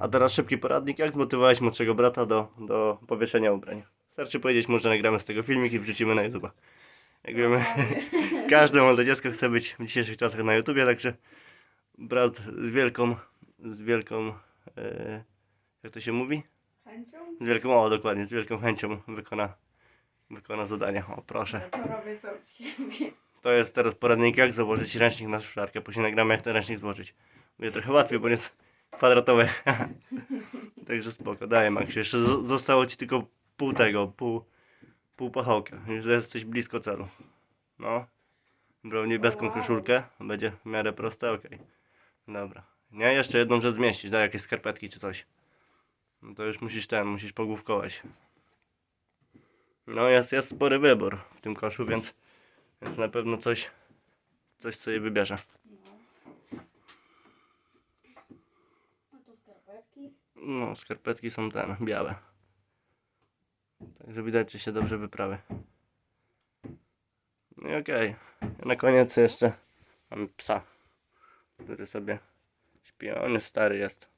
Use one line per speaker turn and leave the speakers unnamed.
A teraz szybki poradnik, jak zmotywować młodszego brata do, do powieszenia ubrań. Starczy powiedzieć mu, że nagramy z tego filmik i wrzucimy na YouTube. Jak wiemy, każde młode dziecko chce być w dzisiejszych czasach na YouTubie, także brat z wielką, z wielką, e, jak to się mówi?
Chęcią?
Z wielką, o dokładnie, z wielką chęcią wykona, wykona zadanie. O proszę.
Z siebie.
To jest teraz poradnik, jak założyć ręcznik na suszarkę. Później nagramy, jak ten ręcznik złożyć. Będzie trochę łatwiej, bo jest kwadratowy. Także spoko, daję Max. Jeszcze zostało ci tylko pół tego, pół, pół pachołka. Już jesteś blisko celu. No. Brał niebieską koszulkę. Będzie w miarę proste, okej. Dobra. Nie, jeszcze jedną rzecz zmieścić. Daj jakieś skarpetki czy coś. No to już musisz ten, musisz pogłówkować. No jest, jest spory wybór w tym koszu, więc, więc na pewno coś, coś sobie wybierze.
No to skarpetki.
No, skarpetki są ten, białe. Także widać, że się dobrze wyprawy. No i okej. Na koniec jeszcze mamy psa, który sobie śpi. On już stary jest.